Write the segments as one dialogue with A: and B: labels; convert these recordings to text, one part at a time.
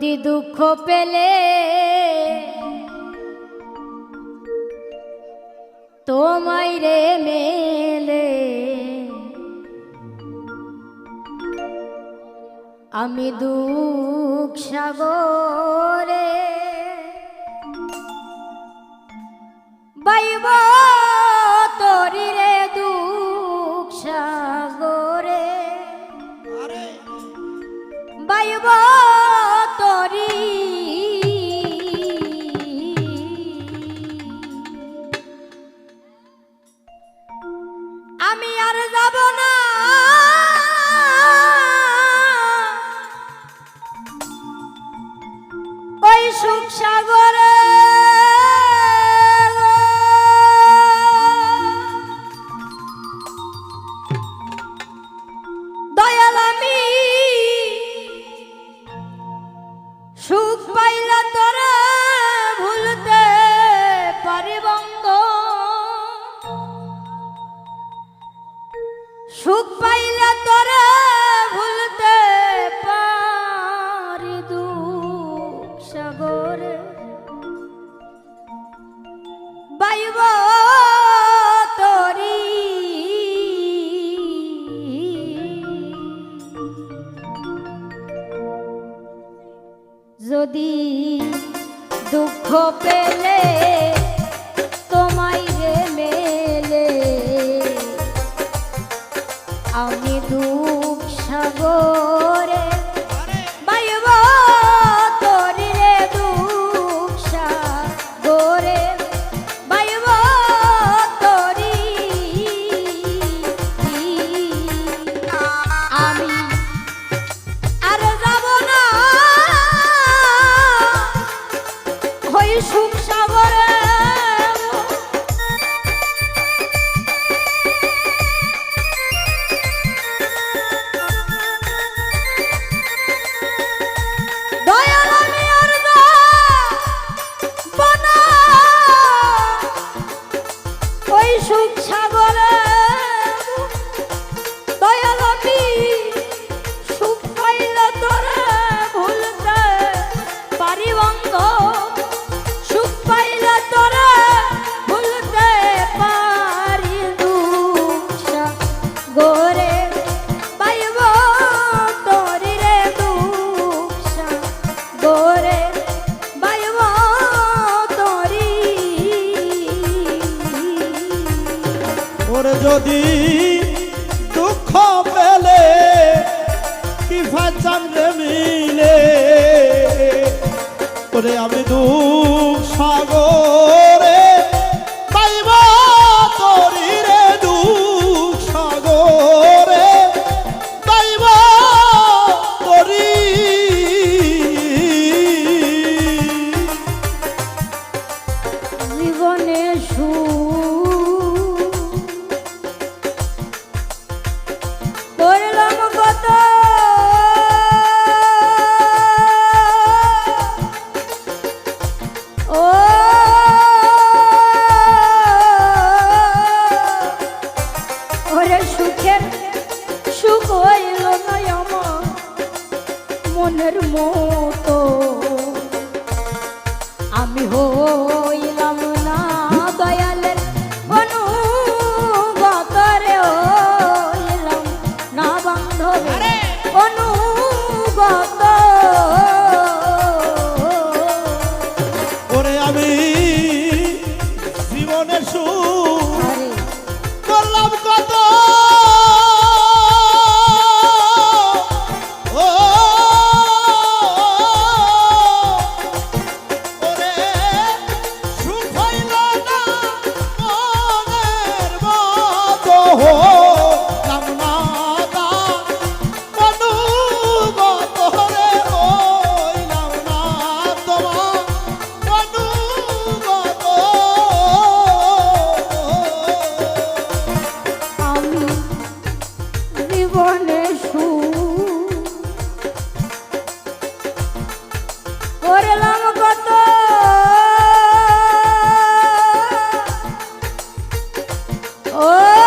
A: যদি দুঃখ পেলে তোমায় রে মেলে। আমি দুঃখ সাগরে বাইব তরি রে দুঃখ সাগরে। বাইব Oh. Oh!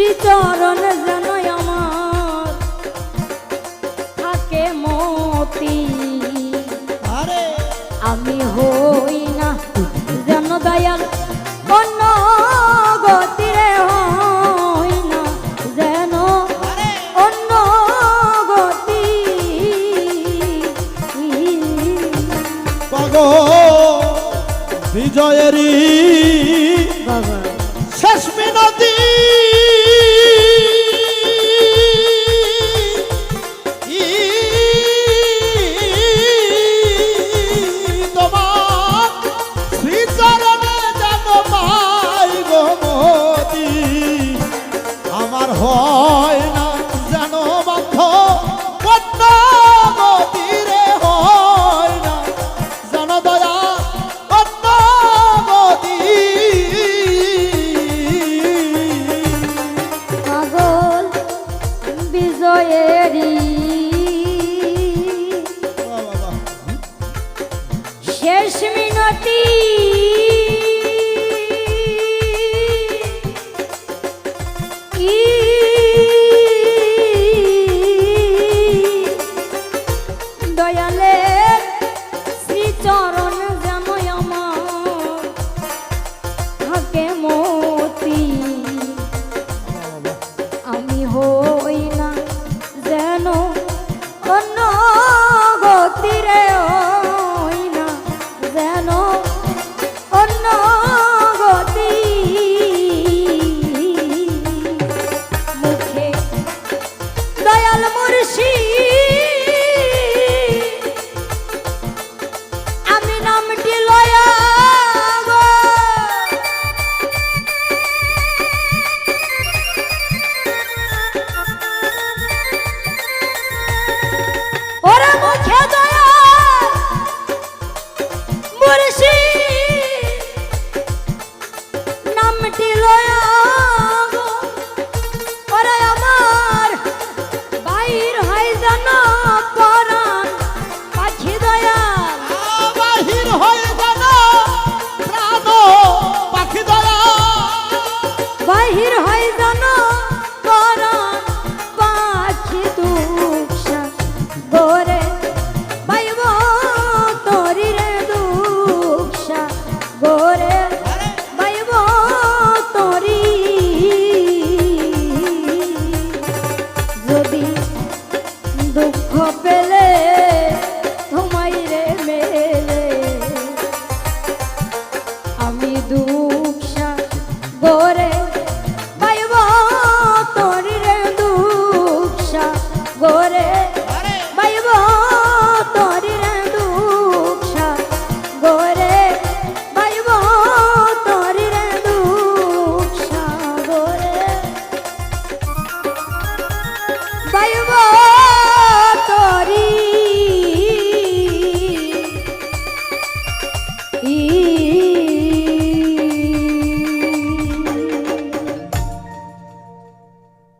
A: শ্রীচরণ যেন আমার। থাকে মতি। আমি হই না যেন দয়াল অন্য গতিরে হই না যেন অন্য গতি।
B: বিজয়েরই শেষ মিনতি।